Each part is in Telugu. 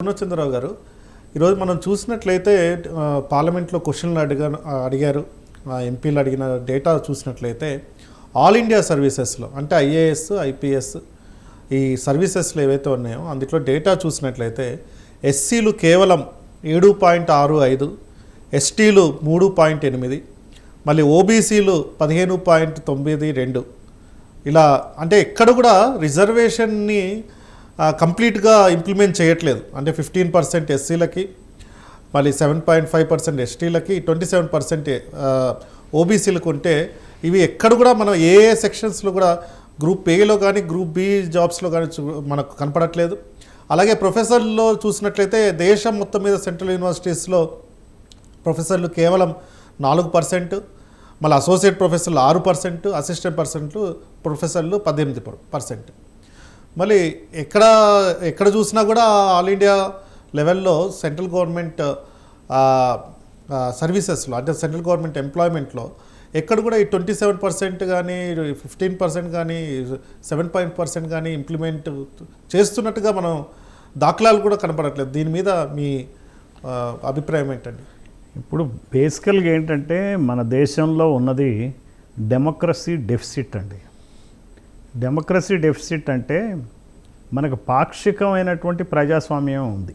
పూర్ణచంద్రరావు గారు ఈరోజు మనం చూసినట్లయితే పార్లమెంట్లో క్వశ్చన్లు అడిగా అడిగారు. ఎంపీలు అడిగిన డేటా చూసినట్లయితే ఆల్ ఇండియా సర్వీసెస్లో అంటే ఐఏఎస్ ఐపీఎస్ ఈ సర్వీసెస్లో ఏవైతే ఉన్నాయో అందులో డేటా చూసినట్లయితే ఎస్సీలు కేవలం ఏడు పాయింట్ ఆరు ఐదు ఎస్టీలు మూడు పాయింట్ ఎనిమిది మళ్ళీ ఓబీసీలు పదిహేను పాయింట్ తొమ్మిది రెండు. ఇలా అంటే ఎక్కడ కూడా రిజర్వేషన్ని కంప్లీట్గా ఇంప్లిమెంట్ చేయట్లేదు. అంటే ఫిఫ్టీన్ పర్సెంట్ ఎస్సీలకి మళ్ళీ సెవెన్ పాయింట్ ఫైవ్ పర్సెంట్ ఎస్టీలకి ట్వంటీ సెవెన్ పర్సెంట్ ఓబీసీలకు ఉంటే ఇవి ఎక్కడ కూడా మనం ఏ ఏ సెక్షన్స్లో కూడా గ్రూప్ ఏలో కానీ గ్రూప్ బి జాబ్స్లో కానీ చూ- మనకు కనపడట్లేదు. అలాగే ప్రొఫెసర్లో చూసినట్లయితే దేశం మొత్తం మీద సెంట్రల్ యూనివర్సిటీస్లో ప్రొఫెసర్లు కేవలం నాలుగు పర్సెంట్ మళ్ళీ అసోసియేట్ ప్రొఫెసర్లు ఆరు పర్సెంట్ అసిస్టెంట్ పర్సెంట్లు ప్రొఫెసర్లు పద్దెనిమిది పర్సెంట్. మళ్ళీ ఎక్కడ ఎక్కడ చూసినా కూడా ఆల్ ఇండియా లెవెల్లో సెంట్రల్ గవర్నమెంట్ సర్వీసెస్లో అంటే సెంట్రల్ గవర్నమెంట్ ఎంప్లాయ్మెంట్లో ఎక్కడ కూడా ఈ ట్వంటీ సెవెన్ పర్సెంట్ కానీ ఫిఫ్టీన్ పర్సెంట్ కానీ సెవెన్ పాయింట్ పర్సెంట్ కానీ ఇంప్లిమెంట్ చేస్తున్నట్టుగా మనం దాఖలాలు కూడా కనపడట్లేదు. దీని మీద మీ అభిప్రాయం ఏంటండి? ఇప్పుడు బేసికల్గా ఏంటంటే మన దేశంలో ఉన్నది డెమోక్రసీ డెఫిసిట్ అండి. డెమోక్రసీ డెఫిసిట్ అంటే మనకు పాక్షికమైనటువంటి ప్రజాస్వామ్యం ఉంది.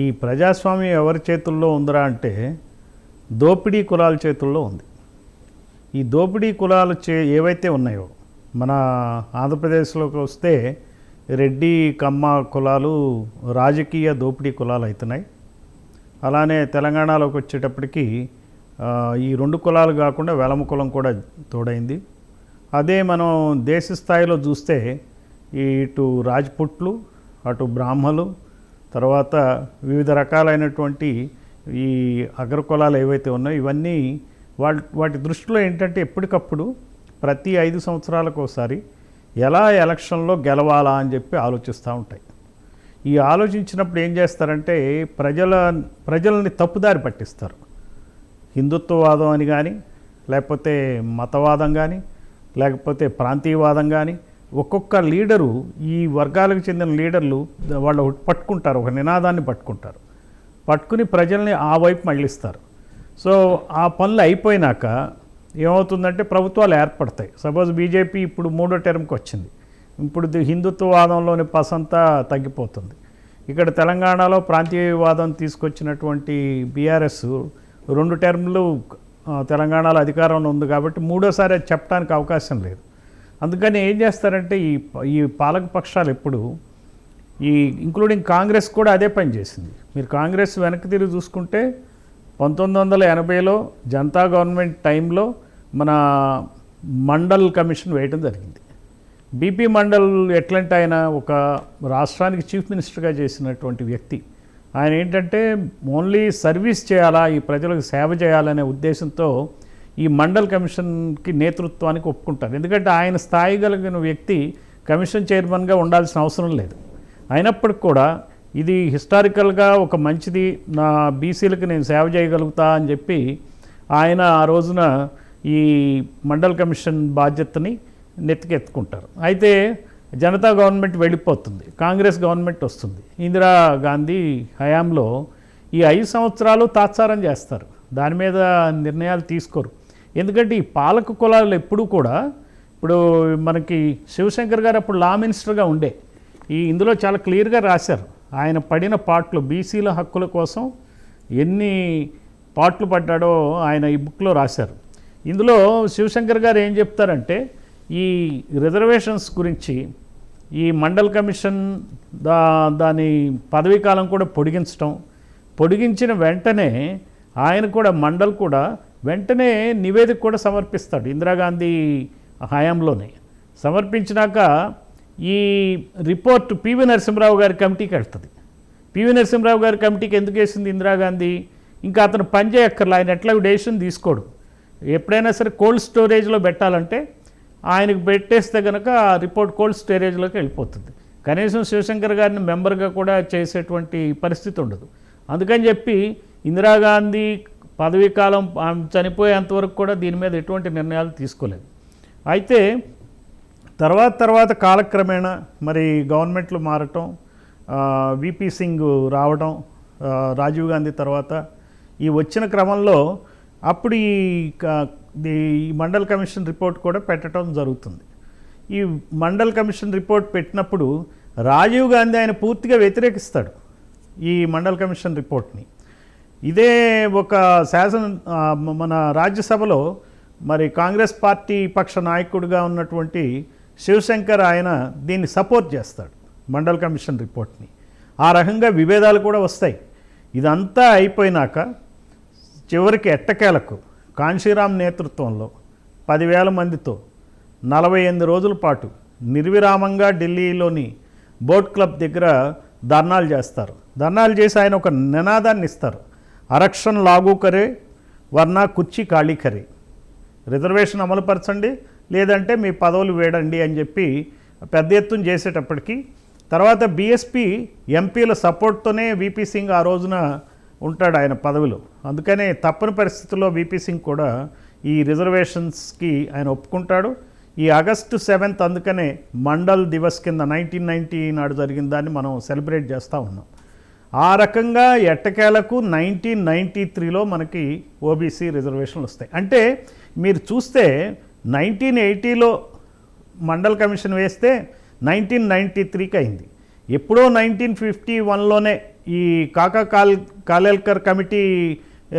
ఈ ప్రజాస్వామ్యం ఎవరి చేతుల్లో ఉందిరా అంటే దోపిడీ కులాల చేతుల్లో ఉంది. ఈ దోపిడీ కులాలు చే ఏవైతే ఉన్నాయో మన ఆంధ్రప్రదేశ్లోకి వస్తే రెడ్డి కమ్మ కులాలు రాజకీయ దోపిడీ కులాలు అవుతున్నాయి. అలానే తెలంగాణలోకి వచ్చేటప్పటికి ఈ రెండు కులాలు కాకుండా వెలమ కులం కూడా తోడైంది. అదే మనం దేశ స్థాయిలో చూస్తే ఇటు రాజ్పుట్లు అటు బ్రాహ్మలు తర్వాత వివిధ రకాలైనటువంటి ఈ అగ్రకులాలు ఏవైతే ఉన్నాయో ఇవన్నీ వాటి వాటి దృష్టిలో ఏంటంటే ఎప్పటికప్పుడు ప్రతి ఐదు సంవత్సరాలకు ఒకసారి ఎలా ఎలక్షన్లో గెలవాలా అని చెప్పి ఆలోచిస్తూ ఉంటాయి. ఈ ఆలోచించినప్పుడు ఏం చేస్తారంటే ప్రజల ప్రజల్ని తప్పుదారి పట్టిస్తారు. హిందుత్వవాదం అని కానీ లేకపోతే మతవాదం కానీ లేకపోతే ప్రాంతీయవాదం కానీ ఒక్కొక్క లీడరు ఈ వర్గాలకు చెందిన లీడర్లు వాళ్ళు పట్టుకుంటారు ఒక నినాదాన్ని పట్టుకుంటారు. పట్టుకుని ప్రజల్ని ఆ వైపు మళ్ళిస్తారు. సో ఆ పనులు అయిపోయినాక ఏమవుతుందంటే ప్రభుత్వాలు ఏర్పడతాయి. సపోజ్ బీజేపీ ఇప్పుడు మూడో టర్మ్కి వచ్చింది. ఇప్పుడు ది- హిందుత్వవాదంలోని పసంతా తగ్గిపోతుంది. ఇక్కడ తెలంగాణలో ప్రాంతీయవాదం తీసుకొచ్చినటువంటి బీఆర్ఎస్ రెండు టర్మ్లు తెలంగాణలో అధికారంలో ఉంది కాబట్టి మూడోసారి అది చెప్పడానికి అవకాశం లేదు. అందుకని ఏం చేస్తారంటే ఈ ప- ఈ పాలక పక్షాలు ఎప్పుడు ఈ ఇంక్లూడింగ్ కాంగ్రెస్ కూడా అదే పని చేసింది. మీరు కాంగ్రెస్ వెనక్కి తిరిగి చూసుకుంటే పంతొమ్మిది వందల ఎనభైలో జనతా గవర్నమెంట్ టైంలో మన మండల్ కమిషన్ వేయడం జరిగింది. బీపీ మండల్ ఎట్లాంటి ఆయన ఒక రాష్ట్రానికి చీఫ్ మినిస్టర్గా చేసినటువంటి వ్యక్తి. ఆయన ఏంటంటే ఓన్లీ సర్వీస్ చేయాలా? ఈ ప్రజలకు సేవ చేయాలనే ఉద్దేశంతో ఈ మండల్ కమిషన్కి నేతృత్వానికి ఒప్పుకుంటారు. ఎందుకంటే ఆయన స్థాయి కలిగిన వ్యక్తి కమిషన్ చైర్మన్గా ఉండాల్సిన అవసరం లేదు. అయినప్పటికి కూడా ఇది హిస్టారికల్గా ఒక మంచిది. నా బీసీలకు నేను సేవ చేయగలుగుతా అని చెప్పి ఆయన ఆ రోజున ఈ మండల్ కమిషన్ బాధ్యతని నెత్తికెత్తుకుంటారు. అయితే జనతా గవర్నమెంట్ వెళ్ళిపోతుంది కాంగ్రెస్ గవర్నమెంట్ వస్తుంది. ఇందిరా గాంధీ హయాంలో ఈ ఐదు సంవత్సరాలు తాత్సారం చేస్తారు. దాని మీద నిర్ణయాలు తీసుకోరు. ఎందుకంటే ఈ పాలక కులాలు ఎప్పుడూ కూడా ఇప్పుడు మనకి శివశంకర్ గారు అప్పుడు లా మినిస్టర్గా ఉండే. ఈ ఇందులో చాలా క్లియర్గా రాశారు. ఆయన పడిన పాటలు బీసీల హక్కుల కోసం ఎన్ని పాటలు పడ్డాడో ఆయన ఈ బుక్లో రాశారు. ఇందులో శివశంకర్ గారు ఏం చెప్తారంటే ఈ రిజర్వేషన్స్ గురించి ఈ మండల్ కమిషన్ దా దాని పదవీ కాలం కూడా పొడిగించటం. పొడిగించిన వెంటనే ఆయన కూడా మండల్ కూడా వెంటనే నివేదిక కూడా సమర్పిస్తాడు ఇందిరాగాంధీ హయాంలోనే. సమర్పించినాక ఈ రిపోర్ట్ పివి నరసింహరావు గారి కమిటీకి వెళ్తుంది. పివి నరసింహరావు గారి కమిటీకి ఎందుకు వేసింది ఇందిరాగాంధీ? ఇంకా అతను పనిచేయక్కర్లా ఆయన ఎట్లా డెసిషన్ తీసుకోడు. ఎప్పుడైనా సరే కోల్డ్ స్టోరేజ్లో పెట్టాలంటే ఆయనకు పెట్టేస్తే కనుక ఆ రిపోర్ట్ కోల్డ్ స్టోరేజ్లోకి వెళ్ళిపోతుంది. కనీసం శివశంకర్ గారిని మెంబర్గా కూడా చేసేటువంటి పరిస్థితి ఉండదు. అందుకని చెప్పి ఇందిరాగాంధీ పదవీ కాలం ఆమె చనిపోయేంతవరకు కూడా దీని మీద ఎటువంటి నిర్ణయాలు తీసుకోలేదు. అయితే తర్వాత తర్వాత కాలక్రమేణా మరి గవర్నమెంట్లు మారటం విపి సింగ్ రావడం రాజీవ్ గాంధీ తర్వాత ఈ వచ్చిన క్రమంలో అప్పుడు ఈ క- ఈ మండల్ కమిషన్ రిపోర్ట్ కూడా పెట్టడం జరుగుతుంది. ఈ మండల్ కమిషన్ రిపోర్ట్ పెట్టినప్పుడు రాజీవ్ గాంధీ ఆయన పూర్తిగా వ్యతిరేకిస్తాడు ఈ మండల్ కమిషన్ రిపోర్ట్ని. ఇదే ఒక శాసన మన రాజ్యసభలో మరి కాంగ్రెస్ పార్టీ పక్ష నాయకుడిగా ఉన్నటువంటి శివశంకర్ ఆయన దీన్ని సపోర్ట్ చేస్తాడు మండల్ కమిషన్ రిపోర్ట్ని. ఆ రకంగా విభేదాలు కూడా వస్తాయి. ఇదంతా అయిపోయినాక చివరికి ఎట్టకేలకు కాంశీరామ్ నేతృత్వంలో పదివేల మందితో నలభై ఎనిమిది రోజుల పాటు నిర్విరామంగా ఢిల్లీలోని బోట్ క్లబ్ దగ్గర ధర్నాలు చేస్తారు. ధర్నాలు చేసి ఆయన ఒక నినాదాన్ని ఇస్తారు. అరక్షన్ లాగు కరే వర్నా కుర్చీ ఖాళీ కరే. రిజర్వేషన్ అమలుపరచండి లేదంటే మీ పదవులు వేడండి అని చెప్పి పెద్ద ఎత్తున చేసేటప్పటికీ తర్వాత బీఎస్పీ ఎంపీల సపోర్ట్తోనే వీపీ సింగ్ ఆ రోజున ఉంటాడు ఆయన పదవిలో. అందుకనే తప్పని పరిస్థితుల్లో వీపీ సింగ్ కూడా ఈ రిజర్వేషన్స్కి ఆయన ఒప్పుకుంటాడు. ఈ ఆగస్టు సెవెంత్ అందుకనే మండల్ దివస్ కింద నైన్టీన్ నైన్టీ నాడు జరిగిన దాన్ని మనం సెలబ్రేట్ చేస్తూ ఉన్నాం. ఆ రకంగా ఎట్టకేలకు నైన్టీన్ నైంటీ త్రీలో మనకి ఓబీసీ రిజర్వేషన్లు వస్తాయి. అంటే మీరు చూస్తే నైన్టీన్ ఎయిటీలో మండల్ కమిషన్ వేస్తే నైన్టీన్ నైంటీ త్రీకి అయింది. ఎప్పుడో నైన్టీన్ ఫిఫ్టీ వన్లోనే ఈ కాకా కాల్ కాలేల్కర్ కమిటీ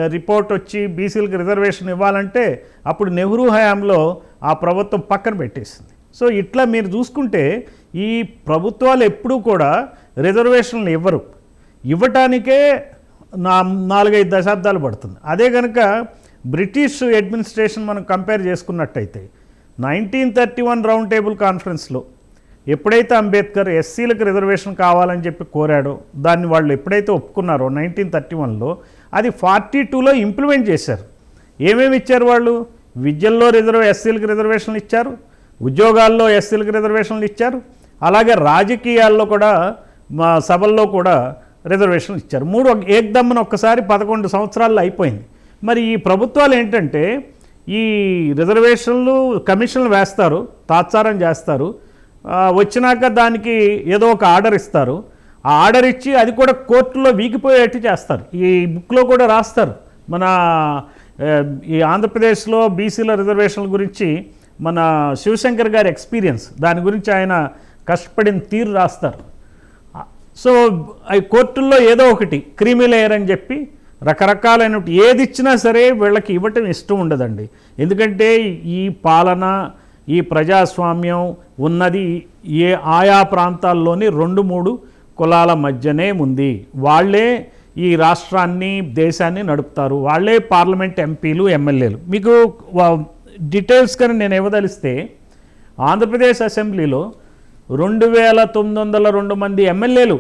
రిపోర్ట్ వచ్చి బీసీలకు రిజర్వేషన్ ఇవ్వాలంటే అప్పుడు నెహ్రూ హయాంలో ఆ ప్రభుత్వం పక్కన పెట్టేసింది. సో ఇట్లా మీరు చూసుకుంటే ఈ ప్రభుత్వాలు ఎప్పుడూ కూడా రిజర్వేషన్లు ఇవ్వరు. ఇవ్వటానికే నా నాలుగైదు దశాబ్దాలు పడుతుంది. అదే కనుక బ్రిటిష్ అడ్మినిస్ట్రేషన్ మనం కంపేర్ చేసుకున్నట్టయితే nineteen thirty one round table కాన్ఫరెన్స్లో ఎప్పుడైతే అంబేద్కర్ ఎస్సీలకు రిజర్వేషన్ కావాలని చెప్పి కోరాడో దాన్ని వాళ్ళు ఎప్పుడైతే ఒప్పుకున్నారో నైన్టీన్ థర్టీ వన్లో అది ఫార్టీ టూలో ఇంప్లిమెంట్ చేశారు. ఏమేమి ఇచ్చారు వాళ్ళు? విద్యల్లో రిజర్వ్ ఎస్సీలకు రిజర్వేషన్లు ఇచ్చారు ఉద్యోగాల్లో ఎస్సీలకు రిజర్వేషన్లు ఇచ్చారు అలాగే రాజకీయాల్లో కూడా మా సభల్లో కూడా రిజర్వేషన్లు ఇచ్చారు. మూడు ఒక- ఏకదమ్మన ఒక్కసారి పదకొండు సంవత్సరాల్లో అయిపోయింది. మరి ఈ ప్రభుత్వాలు ఏంటంటే ఈ రిజర్వేషన్లు కమిషన్లు వేస్తారు తాత్సారం చేస్తారు వచ్చినాక దానికి ఏదో ఒక ఆర్డర్ ఇస్తారు. ఆ ఆర్డర్ ఇచ్చి అది కూడా కోర్టులో వీగిపోయేట్టు చేస్తారు. ఈ బుక్లో కూడా రాస్తారు. మన ఈ ఆంధ్రప్రదేశ్లో బీసీల రిజర్వేషన్ల గురించి మన శివశంకర్ గారి ఎక్స్పీరియన్స్ దాని గురించి ఆయన కష్టపడిన తీరు రాస్తారు. సో ఈ కోర్టుల్లో ఏదో ఒకటి క్రీమీ లేయర్ అని చెప్పి రకరకాలైన ఏది ఇచ్చినా సరే వీళ్ళకి ఇవ్వటం ఇష్టం ఉండదండి. ఎందుకంటే ఈ పాలన ఈ ప్రజాస్వామ్యం ఉన్నది ఏ ఆయా ప్రాంతాల్లోని రెండు మూడు కులాల మధ్యనే ఉంది. వాళ్ళే ఈ రాష్ట్రాన్ని దేశాన్ని నడుపుతారు. వాళ్ళే పార్లమెంట్ ఎంపీలు ఎమ్మెల్యేలు. మీకు డీటెయిల్స్ కానీ నేను ఇవ్వదలిస్తే ఆంధ్రప్రదేశ్ అసెంబ్లీలో రెండు వేల తొమ్మిది వందల రెండు మంది ఎమ్మెల్యేలు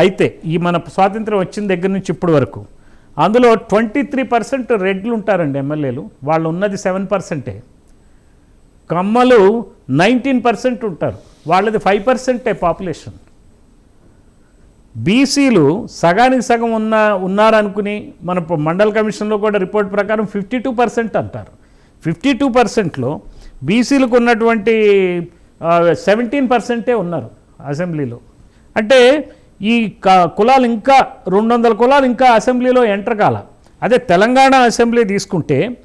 అయితే ఈ మన స్వాతంత్రం వచ్చిన దగ్గర నుంచి ఇప్పటి వరకు అందులో ట్వంటీ త్రీ పర్సెంట్ రెడ్లు ఉంటారండి ఎమ్మెల్యేలు. వాళ్ళు ఉన్నది సెవెన్ పర్సెంటే. కమ్మలు నైన్టీన్ పర్సెంట్ ఉంటారు. వాళ్ళది ఫైవ్ పర్సెంటే పాపులేషన్. బీసీలు సగానికి సగం ఉన్న ఉన్నారనుకుని మన మండల కమిషన్లో కూడా రిపోర్ట్ ప్రకారం ఫిఫ్టీ టూ పర్సెంట్ అంటారు. ఫిఫ్టీ టూ పర్సెంట్లో బీసీలకు ఉన్నటువంటి సెవెంటీన్ పర్సెంటే ఉన్నారు అసెంబ్లీలో. అంటే ఈ క- కులాలు ఇంకా రెండు వందల కులాలు ఇంకా అసెంబ్లీలో ఎంటర్ కాల. అదే తెలంగాణ అసెంబ్లీ తీసుకుంటే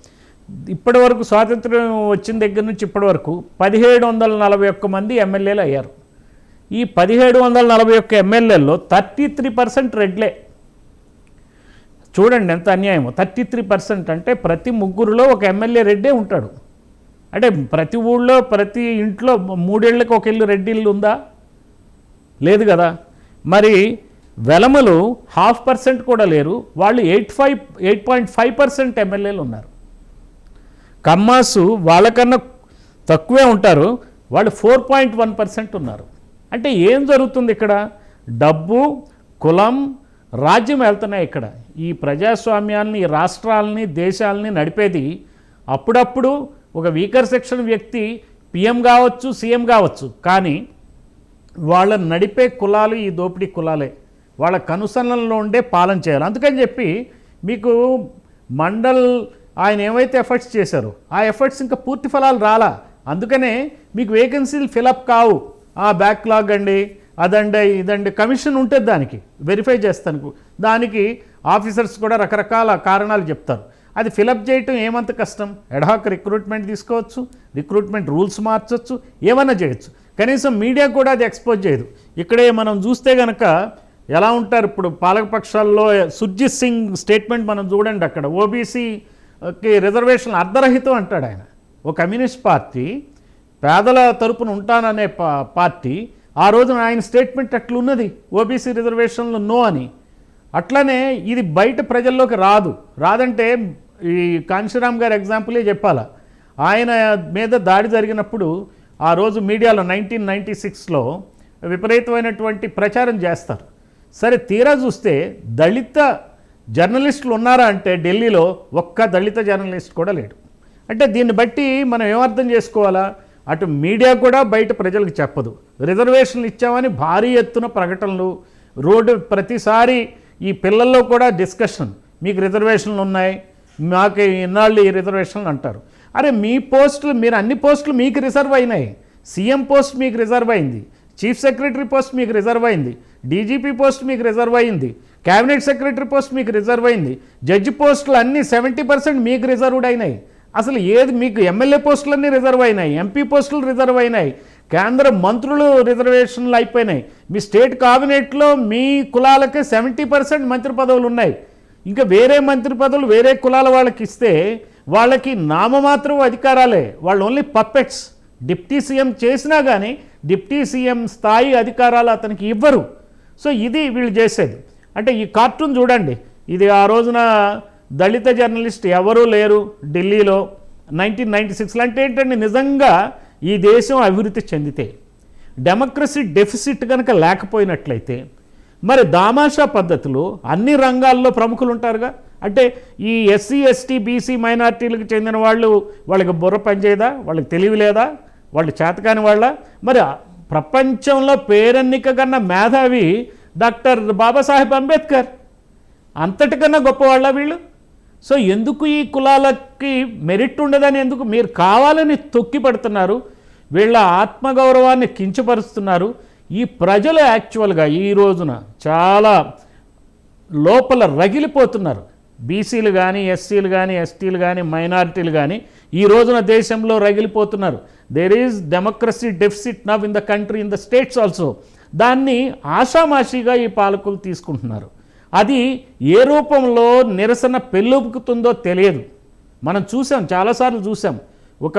ఇప్పటి వరకు స్వాతంత్రం వచ్చిన దగ్గర నుంచి ఇప్పటి వరకు పదిహేడు వందల నలభై ఒక్క మంది ఎమ్మెల్యేలు అయ్యారు. ఈ పదిహేడు వందల నలభై ఒక్క ఎమ్మెల్యేల్లో థర్టీ త్రీ పర్సెంట్ రెడ్లే. చూడండి ఎంత అన్యాయమో. థర్టీ త్రీ పర్సెంట్ అంటే ప్రతి ముగ్గురులో ఒక ఎమ్మెల్యే రెడ్డే ఉంటాడు. అంటే ప్రతి ఊళ్ళో ప్రతి ఇంట్లో మూడేళ్ళకు ఒక ఇల్లు రెడ్డి ఇల్లు ఉందా? లేదు కదా. మరి వెలమలు హాఫ్ పర్సెంట్ కూడా లేరు. వాళ్ళు eight five eight point five percent ఎమ్మెల్యేలు ఉన్నారు. కమ్మాసు వాళ్ళకన్నా తక్కువే ఉంటారు వాళ్ళు ఫోర్ పాయింట్ వన్ పర్సెంట్ ఉన్నారు. అంటే ఏం జరుగుతుంది ఇక్కడ? డబ్బు కులం రాజ్యం వెళ్తున్నాయి ఇక్కడ. ఈ ప్రజాస్వామ్యాల్ని ఈ రాష్ట్రాలని దేశాలని నడిపేది అప్పుడప్పుడు ఒక వీకర్ సెక్షన్ వ్యక్తి పిఎం కావచ్చు సీఎం కావచ్చు. కానీ వాళ్ళని నడిపే కులాలు ఈ దోపిడీ కులాలే. వాళ్ళ కనుసన్నలలో ఉండే పాలన చేయాలి. అందుకని చెప్పి మీకు మండల్ ఆయన ఏమైతే ఎఫర్ట్స్ చేశారో ఆ ఎఫర్ట్స్ ఇంకా పూర్తి ఫలాలు రాలా. అందుకనే మీకు వేకెన్సీలు ఫిలప్ కావు. ఆ బ్యాక్లాగ్ అండి అదండి ఇదండి కమిషన్ ఉంటుంది దానికి. వెరిఫై చేస్తాను. దానికి ఆఫీసర్స్ కూడా రకరకాల కారణాలు చెప్తారు. అది ఫిలప్ చేయటం ఏమంత కష్టం? ఎడాక్ రిక్రూట్మెంట్ తీసుకోవచ్చు రిక్రూట్మెంట్ రూల్స్ మార్చొచ్చు ఏమన్నా చేయొచ్చు. కనీసం మీడియా కూడా అది ఎక్స్పోజ్ చేయదు. ఇక్కడే మనం చూస్తే కనుక ఎలా ఉంటారు ఇప్పుడు పాలకపక్షాల్లో సుర్జిత్ సింగ్ స్టేట్మెంట్ మనం చూడండి అక్కడ. ఓబీసీ రిజర్వేషన్ అర్ధరహితం అంటాడు ఆయన. ఓ కమ్యూనిస్ట్ పార్టీ పేదల తరపున ఉంటాననే పా- పార్టీ ఆ రోజున ఆయన స్టేట్మెంట్ అట్లున్నది ఓబీసీ రిజర్వేషన్లు నో అని. అట్లనే ఇది బయట ప్రజల్లోకి రాదు. రాదంటే ఈ కాంశీరామ్ గారి ఎగ్జాంపులే చెప్పాలా. ఆయన మీద దాడి జరిగినప్పుడు ఆ రోజు మీడియాలో నైన్టీన్ నైంటీ సిక్స్లో విపరీతమైనటువంటి ప్రచారం చేస్తారు. సరే తీరా చూస్తే దళిత జర్నలిస్టులు ఉన్నారా అంటే ఢిల్లీలో ఒక్క దళిత జర్నలిస్ట్ కూడా లేడు. అంటే దీన్ని బట్టి మనం ఏమర్థం చేసుకోవాలా? అటు మీడియా కూడా బయట ప్రజలకు చెప్పదు. రిజర్వేషన్లు ఇచ్చామని భారీ ఎత్తున ప్రకటనలు రోడ్డు ప్రతిసారి ఈ పిల్లల్లో కూడా డిస్కషన్. మీకు రిజర్వేషన్లు ఉన్నాయి మాకు ఇన్నాళ్ళు ఈ రిజర్వేషన్లు అంటారు. అరే మీ పోస్టులు మీరు అన్ని పోస్టులు మీకు రిజర్వ్ అయినాయి. సీఎం పోస్ట్ మీకు రిజర్వ్ అయింది. చీఫ్ సెక్రటరీ పోస్ట్ మీకు రిజర్వ్ అయింది. డీజీపీ పోస్ట్ మీకు రిజర్వ్ అయింది. క్యాబినెట్ సెక్రటరీ పోస్ట్ మీకు రిజర్వ్ అయింది. జడ్జి పోస్టులు అన్నీ సెవెంటీ పర్సెంట్ మీకు రిజర్వ్డ్ అయినాయి. అసలు ఏది మీకు ఎమ్మెల్యే పోస్టులన్నీ రిజర్వ్ అయినాయి. ఎంపీ పోస్టులు రిజర్వ్ అయినాయి. కేంద్ర మంత్రులు రిజర్వేషన్లు అయిపోయినాయి. మీ స్టేట్ కాబినెట్లో మీ కులాలకే సెవెంటీ పర్సెంట్ మంత్రి పదవులు ఉన్నాయి. ఇంకా వేరే మంత్రి పదవులు వేరే కులాల వాళ్ళకి ఇస్తే వాళ్ళకి నామమాత్రం అధికారాలే. వాళ్ళు ఓన్లీ పప్పెట్స్ డిప్టీ సీఎం చేసినా కానీ డిప్టీ సీఎం స్థాయి అధికారాలు అతనికి ఇవ్వరు. సో ఇది వీళ్ళు చేసేది. అంటే ఈ కార్టూన్ చూడండి. ఇది ఆ రోజున దళిత జర్నలిస్ట్ ఎవరూ లేరు ఢిల్లీలో. నైన్టీన్ నైంటీ సిక్స్లో అంటే ఏంటండి? నిజంగా ఈ దేశం అభివృద్ధి చెందితే డెమోక్రసీ డెఫిసిట్ కనుక లేకపోయినట్లయితే మరి దామాషా పద్ధతులు అన్ని రంగాల్లో ప్రముఖులు ఉంటారుగా? అంటే ఈ ఎస్సీ ఎస్టీ బీసీ మైనార్టీలకు చెందిన వాళ్ళు వాళ్ళకి బుర్ర పనిచేయదా? వాళ్ళకి తెలివి లేదా? వాళ్ళు చేతకాని వాళ్ళ? మరి ప్రపంచంలో పేరెన్నిక కన్నా మేధావి డాక్టర్ బాబాసాహెబ్ అంబేద్కర్. అంతటికన్నా గొప్పవాళ్ళ వీళ్ళు? సో ఎందుకు ఈ కులాలకి మెరిట్ ఉండదని ఎందుకు మీరు కావాలని తొక్కి పడుతున్నారు? వీళ్ళ ఆత్మగౌరవాన్ని కించపరుస్తున్నారు. ఈ ప్రజలు యాక్చువల్గా ఈ రోజున చాలా లోపల రగిలిపోతున్నారు. బీసీలు కానీ ఎస్సీలు కానీ ఎస్టీలు కానీ మైనారిటీలు కానీ ఈ రోజున దేశంలో రగిలిపోతున్నారు. There is democracy deficit now in the country in the states also దాన్ని ఆషామాషిగా ఈ పాలకులు తీసుకుంటున్నారు. అది ఏ రూపంలో నిరసన పెళ్ళొప్పుకుతుందో తెలియదు. మనం చూసాం చాలాసార్లు చూసాం. ఒక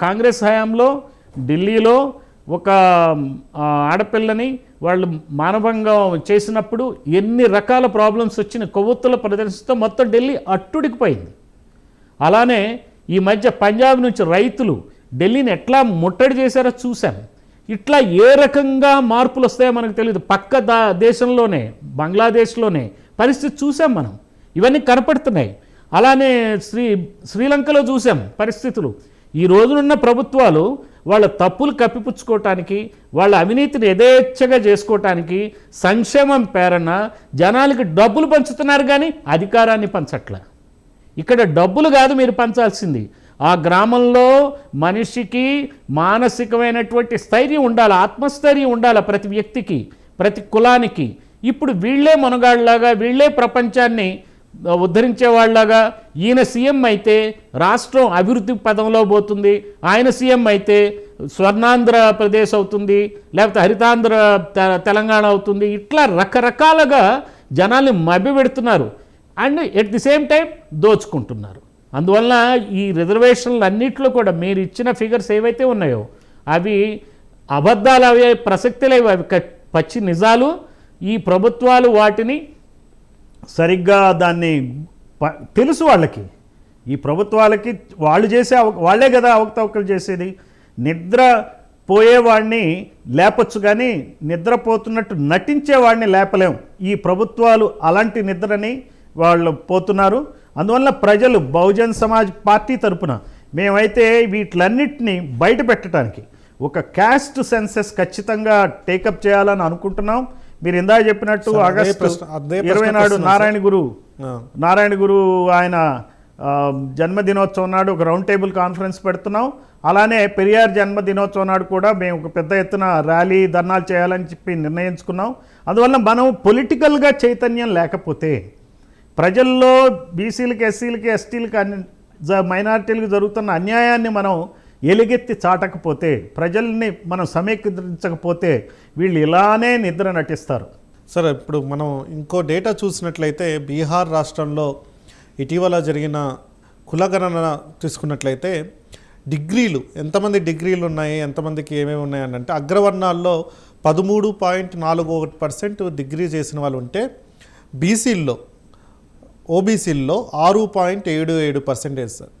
కాంగ్రెస్ హయాంలో ఢిల్లీలో ఒక ఆడపిల్లని వాళ్ళు మానభంగం చేసినప్పుడు ఎన్ని రకాల ప్రాబ్లమ్స్ వచ్చిన కొవ్వొత్తుల ప్రదర్శనతో మొత్తం ఢిల్లీ అట్టుడికిపోయింది. అలానే ఈ మధ్య పంజాబ్ నుంచి రైతులు ఢిల్లీని ఎట్లా ముట్టడి చేశారో చూశాం. ఇట్లా ఏ రకంగా మార్పులు వస్తాయో మనకు తెలియదు పక్క దా దేశంలోనే బంగ్లాదేశ్లోనే పరిస్థితి చూసాం మనం. ఇవన్నీ కనపడుతున్నాయి. అలానే శ్రీ శ్రీలంకలో చూసాం పరిస్థితులు. ఈ రోజునున్న ప్రభుత్వాలు వాళ్ళ తప్పులు కప్పిపుచ్చుకోవటానికి వాళ్ళ అవినీతిని యథేచ్ఛగా చేసుకోవటానికి సంక్షేమం పేరన జనాలకి డబ్బులు పంచుతున్నారు కానీ అధికారాన్ని పంచట్లా. ఇక్కడ డబ్బులు కాదు మీరు పంచాల్సింది. ఆ గ్రామంలో మనిషికి మానసికమైనటువంటి స్థైర్యం ఉండాలి ఆత్మస్థైర్యం ఉండాలి ప్రతి వ్యక్తికి ప్రతి కులానికి. ఇప్పుడు వీళ్ళే మునగాళ్ళలాగా వీళ్ళే ప్రపంచాన్ని ఉద్ధరించే వాళ్ళలాగా ఈయన సీఎం అయితే రాష్ట్రం అభివృద్ధి పదంలో పోతుంది. ఆయన సీఎం అయితే స్వర్ణాంధ్రప్రదేశ్ అవుతుంది లేకపోతే హరితాంధ్ర తె- తెలంగాణ అవుతుంది. ఇట్లా రకరకాలుగా జనాల్ని మభ్య పెడుతున్నారు and at the same time దోచుకుంటున్నారు. అందువల్ల ఈ రిజర్వేషన్లు అన్నింటిలో కూడా మీరు ఇచ్చిన ఫిగర్స్ ఏవైతే ఉన్నాయో అవి అబద్ధాలు అవి ప్రసక్తి లేవు అవి పచ్చి నిజాలు. ఈ ప్రభుత్వాలు వాటిని సరిగ్గా దాన్ని ప- తెలుసు వాళ్ళకి. ఈ ప్రభుత్వాలకి వాళ్ళు చేసే అవ- వాళ్ళే కదా అవకతవకలు చేసేది. నిద్ర పోయేవాడిని లేపచ్చు కానీ నిద్రపోతున్నట్టు నటించేవాడిని లేపలేం. ఈ ప్రభుత్వాలు అలాంటి నిద్రని వాళ్ళు పోతున్నారు. అందువల్ల ప్రజలు బహుజన్ సమాజ్ పార్టీ తరపున మేమైతే వీటిలన్నిటిని బయట పెట్టడానికి ఒక క్యాస్ట్ సెన్సెస్ ఖచ్చితంగా టేకప్ చేయాలని అనుకుంటున్నాం. మీరు ఇందాక చెప్పినట్టు ఆగస్టు ఇరవై నాడు నారాయణ గురు. నారాయణ గురు ఆయన జన్మదినోత్సవం నాడు ఒక రౌండ్ టేబుల్ కాన్ఫరెన్స్ పెడుతున్నాం. అలానే పెరియార్ జన్మదినోత్సవం నాడు కూడా మేము ఒక పెద్ద ఎత్తున ర్యాలీ ధర్నాలు చేయాలని చెప్పి నిర్ణయించుకున్నాం. అందువల్ల మనం పొలిటికల్గా చైతన్యం లేకపోతే ప్రజల్లో బీసీలకి ఎస్సీలకి ఎస్టీలకి అన్ని మైనార్టీలకు జరుగుతున్న అన్యాయాన్ని మనం ఎలుగెత్తి చాటకపోతే ప్రజల్ని మనం సమీకరించకపోతే వీళ్ళు ఇలానే నిద్ర నటిస్తారు. సరే ఇప్పుడు మనం ఇంకో డేటా చూసినట్లయితే బీహార్ రాష్ట్రంలో ఇటీవల జరిగిన కులగణన తీసుకున్నట్లయితే డిగ్రీలు ఎంతమంది డిగ్రీలు ఉన్నాయి ఎంతమందికి ఏమేమి ఉన్నాయి అంటే అగ్రవర్ణాల్లో పదమూడు పాయింట్ నాలుగు ఒకటి పర్సెంట్ డిగ్రీ చేసిన వాళ్ళు ఉంటే బీసీల్లో ఓబీసీల్లో ఆరు పాయింట్ ఏడు ఏడు పర్సెంటేజ్ సార్.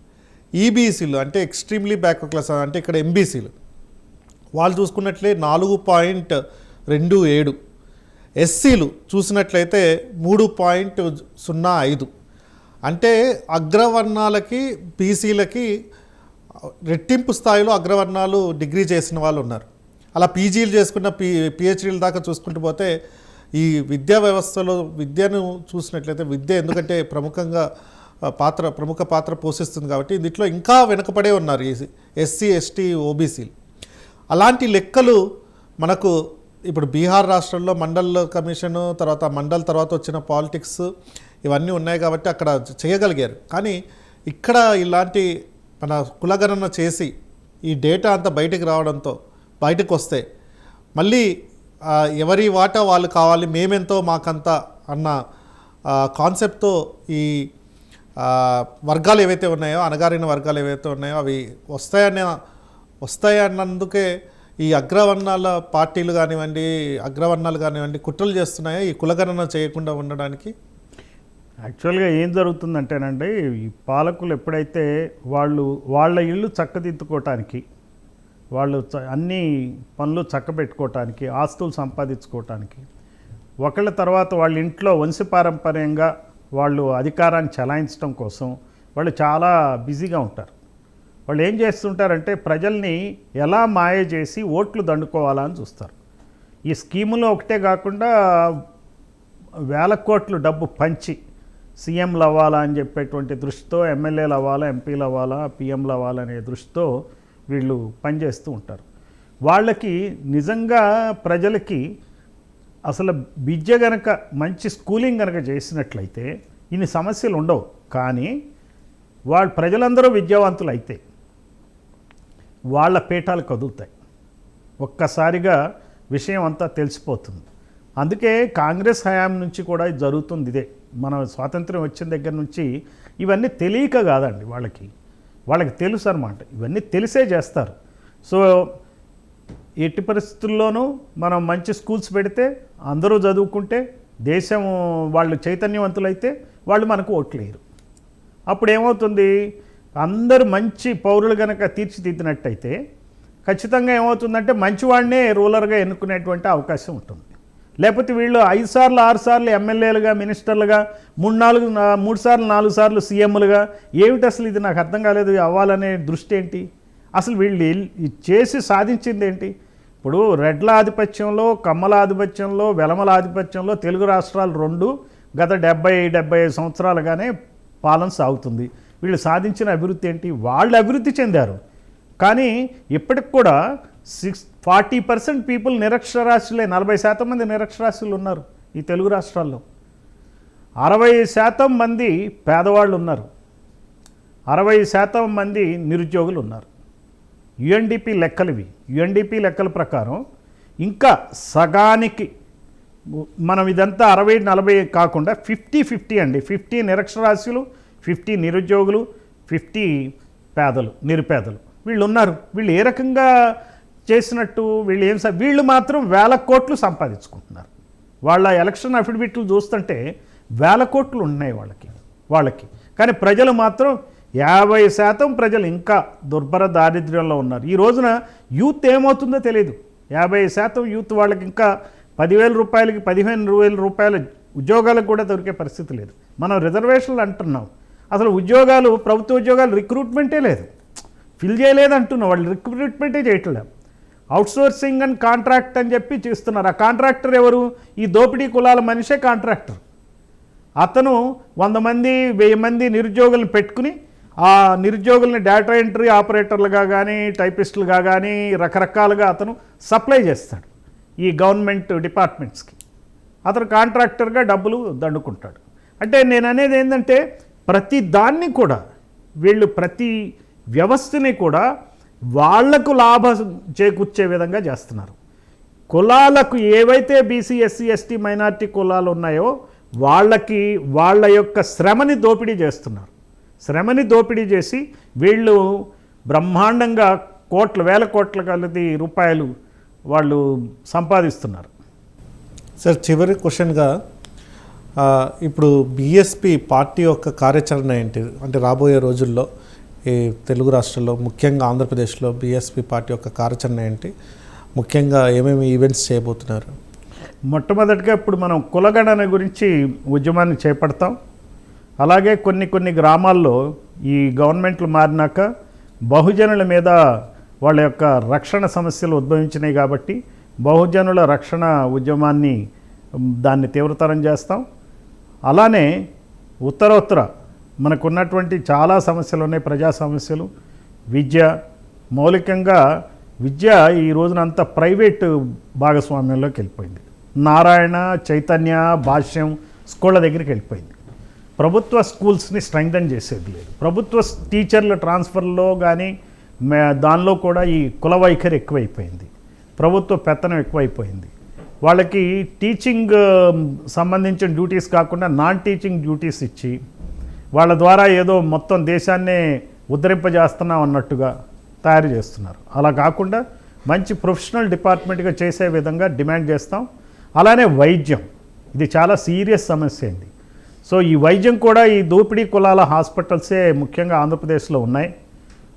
ఈబీసీలు అంటే ఎక్స్ట్రీమ్లీ బ్యాక్ క్లాస్ అంటే ఇక్కడ ఎంబీసీలు. వాళ్ళు చూసుకున్నట్లే నాలుగు పాయింట్ రెండు ఏడు. ఎస్సీలు చూసినట్లయితే మూడు పాయింట్ సున్నా ఐదు. అంటే అగ్రవర్ణాలకి బీసీలకి రెట్టింపు స్థాయిలో అగ్రవర్ణాలు డిగ్రీ చేసిన వాళ్ళు ఉన్నారు. అలా పీజీలు చేసుకున్న పీ పిహెచ్డీల దాకా చూసుకుంటూ పోతే ఈ విద్యా వ్యవస్థలో విద్యను చూసినట్లయితే విద్య ఎందుకంటే ప్రముఖంగా పాత్ర ప్రముఖ పాత్ర పోషిస్తుంది కాబట్టి దీంట్లో ఇంకా వెనుకపడే ఉన్నారు ఎస్సీ ఎస్టీ ఓబీసీలు అలాంటి లెక్కలు మనకు ఇప్పుడు బీహార్ రాష్ట్రంలో మండల్ కమిషను తర్వాత మండల్ తర్వాత వచ్చిన పాలిటిక్స్ ఇవన్నీ ఉన్నాయి కాబట్టి అక్కడ చేయగలిగారు. కానీ ఇక్కడ ఇలాంటి మన కులగణన చేసి ఈ డేటా అంతా బయటకు రావడంతో బయటకు వస్తే మళ్ళీ ఎవరి వాటా వాళ్ళు కావాలి మేమెంతో మాకంత అన్న కాన్సెప్ట్తో ఈ వర్గాలు ఏవైతే ఉన్నాయో అణగారిన వర్గాలు ఏవైతే ఉన్నాయో అవి వస్తాయన్న వస్తాయన్నందుకే ఈ అగ్రవర్ణాల పార్టీలు కానివ్వండి అగ్రవర్ణాలు కానివ్వండి కుట్రలు చేస్తున్నాయో ఈ కులగణన చేయకుండా ఉండడానికి? యాక్చువల్గా ఏం జరుగుతుందంటేనండి ఈ పాలకులు ఎప్పుడైతే వాళ్ళు వాళ్ళ ఇళ్ళు చక్కదిద్దుకోవటానికి వాళ్ళు అన్ని పనులు చక్కబెట్టుకోవటానికి ఆస్తులు సంపాదించుకోవటానికి ఒకళ్ళ తర్వాత వాళ్ళ ఇంట్లో వంశపారంపర్యంగా వాళ్ళు అధికారాన్ని చలాయించడం కోసం వాళ్ళు చాలా బిజీగా ఉంటారు. వాళ్ళు ఏం చేస్తుంటారంటే ప్రజల్ని ఎలా మాయ చేసి ఓట్లు దండుకోవాలా అని చూస్తారు. ఈ స్కీములో ఒకటే కాకుండా వేల కోట్లు డబ్బు పంచి సీఎంలు అవ్వాలా అని చెప్పేటువంటి దృష్టితో ఎమ్మెల్యేలు అవ్వాలా ఎంపీలు అవ్వాలా పిఎంలు అవ్వాలనే దృష్టితో వీళ్ళు పనిచేస్తూ ఉంటారు. వాళ్ళకి నిజంగా ప్రజలకి అసలు విద్య గనక మంచి స్కూలింగ్ గనక చేసినట్లయితే ఇన్ని సమస్యలు ఉండవు. కానీ వాళ్ళ ప్రజలందరూ విద్యావంతులు అయితే వాళ్ళ పీఠాలు కదులుతాయి. ఒక్కసారిగా విషయం అంతా తెలిసిపోతుంది. అందుకే కాంగ్రెస్ హయాం నుంచి కూడా ఇది జరుగుతుంది ఇదే. మన స్వాతంత్రం వచ్చిన దగ్గర నుంచి ఇవన్నీ తెలియక కాదండి వాళ్ళకి. వాళ్ళకి తెలుసు అనమాట ఇవన్నీ తెలిసే చేస్తారు. సో ఎట్టి పరిస్థితుల్లోనూ మనం మంచి స్కూల్స్ పెడితే అందరూ చదువుకుంటే దేశం వాళ్ళు చైతన్యవంతులైతే వాళ్ళు మనకు ఓట్లేరు అప్పుడు ఏమవుతుంది అందరు మంచి పౌరులు కనుక తీర్చిదిద్దినట్టయితే ఖచ్చితంగా ఏమవుతుందంటే మంచివాడినే రూలర్గా ఎన్నుకునేటువంటి అవకాశం ఉంటుంది. లేకపోతే వీళ్ళు ఐదు సార్లు ఆరు సార్లు ఎమ్మెల్యేలుగా మినిస్టర్లుగా మూడు నాలుగు మూడు సార్లు నాలుగు సార్లు సీఎంలుగా. ఏమిటి అసలు ఇది? నాకు అర్థం కాలేదు. అవ్వాలనే దృష్టి ఏంటి? అసలు వీళ్ళు ఇది చేసి సాధించింది ఏంటి? ఇప్పుడు రెడ్ల ఆధిపత్యంలో కమ్మల ఆధిపత్యంలో వెలమల ఆధిపత్యంలో తెలుగు రాష్ట్రాలు రెండు గత డెబ్బై డెబ్బై ఐదు సంవత్సరాలుగానే పాలన సాగుతుంది. వీళ్ళు సాధించిన అభివృద్ధి ఏంటి? వాళ్ళు అభివృద్ధి చెందారు. కానీ ఇప్పటికి కూడా సిక్స్ ఫార్టీ పర్సెంట్ పీపుల్ నిరక్షరాస్యులే నలభై శాతం మంది నిరక్షరాస్యులు ఉన్నారు ఈ తెలుగు రాష్ట్రాల్లో. అరవై శాతం మంది పేదవాళ్ళు ఉన్నారు. అరవై శాతం మంది నిరుద్యోగులు ఉన్నారు. యుఎన్డిపి లెక్కలు ఇవి యుఎన్డిపి లెక్కల ప్రకారం ఇంకా సగానికి మనం ఇదంతా అరవై నలభై కాకుండా ఫిఫ్టీ ఫిఫ్టీ అండి. ఫిఫ్టీ నిరక్షరాస్యులు ఫిఫ్టీ నిరుద్యోగులు ఫిఫ్టీ పేదలు నిరుపేదలు. వీళ్ళు ఉన్నారు. వీళ్ళు ఏ రకంగా చేసినట్టు వీళ్ళు ఏం వీళ్ళు మాత్రం వేల కోట్లు సంపాదించుకుంటున్నారు. వాళ్ళ ఎలక్షన్ అఫిడవిట్లు చూస్తుంటే వేల కోట్లు ఉన్నాయి వాళ్ళకి వాళ్ళకి. కానీ ప్రజలు మాత్రం యాభై శాతం ప్రజలు ఇంకా దుర్భర దారిద్ర్యంలో ఉన్నారు. ఈ రోజున యూత్ ఏమవుతుందో తెలియదు యాభై శాతం యూత్ వాళ్ళకి ఇంకా పదివేల రూపాయలకి పదిహేను వేల రూపాయల ఉద్యోగాలకు కూడా దొరికే పరిస్థితి లేదు. మనం రిజర్వేషన్లు అంటున్నాం. అసలు ఉద్యోగాలు ప్రభుత్వ ఉద్యోగాలు రిక్రూట్మెంటే లేదు. ఫిల్ చేయలేదు అంటున్నాం వాళ్ళు రిక్రూట్మెంటే చేయట్లేదు. అవుట్సోర్సింగ్ అండ్ కాంట్రాక్ట్ అని చెప్పి చేస్తున్నారు. ఆ కాంట్రాక్టర్ ఎవరు? ఈ దోపిడీ కులాల మనిషే కాంట్రాక్టర్. అతను వంద మంది వెయ్యి మంది నిరుద్యోగులను పెట్టుకుని ఆ నిరుద్యోగుల్ని డేటా ఎంట్రీ ఆపరేటర్లుగా కానీ టైపిస్టులుగా కానీ రకరకాలుగా అతను సప్లై చేస్తాడు ఈ గవర్నమెంట్ డిపార్ట్మెంట్స్కి. అతను కాంట్రాక్టర్గా డబ్బులు దండుకుంటాడు. అంటే నేను అనేది ఏంటంటే ప్రతి దాన్ని కూడా వీళ్ళు ప్రతి వ్యవస్థని కూడా వాళ్ళకు లాభం చేకూర్చే విధంగా చేస్తున్నారు. కులాలకు ఏవైతే బీసీ ఎస్సీ ఎస్టీ మైనార్టీ కులాలు ఉన్నాయో వాళ్ళకి వాళ్ళ యొక్క శ్రమని దోపిడీ చేస్తున్నారు. శ్రమని దోపిడీ చేసి వీళ్ళు బ్రహ్మాండంగా కోట్ల వేల కోట్ల కలిది రూపాయలు వాళ్ళు సంపాదిస్తున్నారు. సార్ చివరి క్వశ్చన్గా ఇప్పుడు బీఎస్పీ పార్టీ యొక్క కార్యాచరణ ఏంటి? అంటే రాబోయే రోజుల్లో ఈ తెలుగు రాష్ట్రాల్లో ముఖ్యంగా ఆంధ్రప్రదేశ్లో బీఎస్పీ పార్టీ యొక్క కార్యాచరణ ఏంటి? ముఖ్యంగా ఏమేమి ఈవెంట్స్ చేయబోతున్నారు? మొట్టమొదటిగా ఇప్పుడు మనం కులగణన గురించి ఉద్యమాన్ని చేపడతాం. అలాగే కొన్ని కొన్ని గ్రామాల్లో ఈ గవర్నమెంట్లు మారినాక బహుజనుల మీద వాళ్ళ యొక్క రక్షణ సమస్యలు ఉద్భవించినాయి కాబట్టి బహుజనుల రక్షణ ఉద్యమాన్ని దాన్ని తీవ్రతరం చేస్తాం. అలానే ఉత్తరోత్తర మనకున్నటువంటి చాలా సమస్యలు ఉన్నాయి ప్రజా సమస్యలు. విద్య మౌలికంగా విద్య ఈ రోజున అంత ప్రైవేట్ భాగస్వామ్యంలోకి వెళ్ళిపోయింది. నారాయణ చైతన్య భాష్యం స్కూళ్ళ దగ్గరికి వెళ్ళిపోయింది. ప్రభుత్వ స్కూల్స్ని స్ట్రెంగ్థన్ చేసేది లేదు. ప్రభుత్వ టీచర్ల ట్రాన్స్ఫర్లో కానీ దానిలో కూడా ఈ కుల వైఖరి ఎక్కువైపోయింది. ప్రభుత్వ పెత్తనం ఎక్కువైపోయింది. వాళ్ళకి టీచింగ్ సంబంధించిన డ్యూటీస్ కాకుండా నాన్ టీచింగ్ డ్యూటీస్ ఇచ్చి వాళ్ళ ద్వారా ఏదో మొత్తం దేశాన్నే ఉద్ధరింపజేస్తున్నాం అన్నట్టుగా తయారు చేస్తున్నారు. అలా కాకుండా మంచి ప్రొఫెషనల్ డిపార్ట్మెంట్గా చేసే విధంగా డిమాండ్ చేస్తాం. అలానే వైద్యం. ఇది చాలా సీరియస్ సమస్య అయింది సో ఈ వైద్యం కూడా ఈ దోపిడీ కులాల హాస్పిటల్సే ముఖ్యంగా ఆంధ్రప్రదేశ్లో ఉన్నాయి.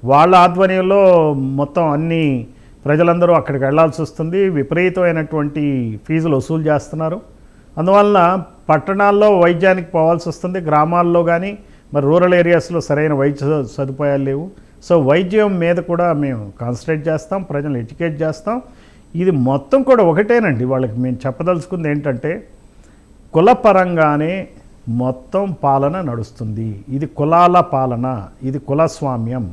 వాళ్ళ ఆధ్వర్యంలో మొత్తం అన్ని ప్రజలందరూ అక్కడికి వెళ్ళాల్సి వస్తుంది. విపరీతమైనటువంటి ఫీజులు వసూలు చేస్తున్నారు. అందువలన పట్టణాల్లో వైద్యానికి పోవాల్సి వస్తుంది. గ్రామాల్లో కానీ మరి రూరల్ ఏరియాస్లో సరైన వైద్య సదుపాయాలు లేవు. సో వైద్యం మీద కూడా మేము కాన్సన్ట్రేట్ చేస్తాం ప్రజలు ఎడ్యుకేట్ చేస్తాం. ఇది మొత్తం కూడా ఒకటేనండి. వాళ్ళకి మేము చెప్పదలుచుకుంది ఏంటంటే కులపరంగానే మొత్తం పాలన నడుస్తుంది. ఇది కులాల పాలన ఇది కులస్వామ్యం.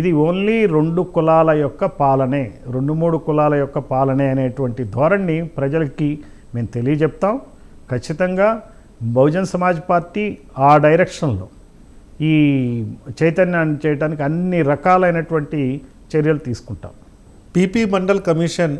ఇది ఓన్లీ రెండు కులాల యొక్క పాలనే రెండు మూడు కులాల యొక్క పాలనే అనేటువంటి ధోరణి ప్రజలకి మేము తెలియజెప్తాం. ఖచ్చితంగా బహుజన్ సమాజ్ పార్టీ ఆ డైరెక్షన్లో ఈ చైతన్యాన్ని చేయడానికి అన్ని రకాలైనటువంటి చర్యలు తీసుకుంటాం. PP mandal commission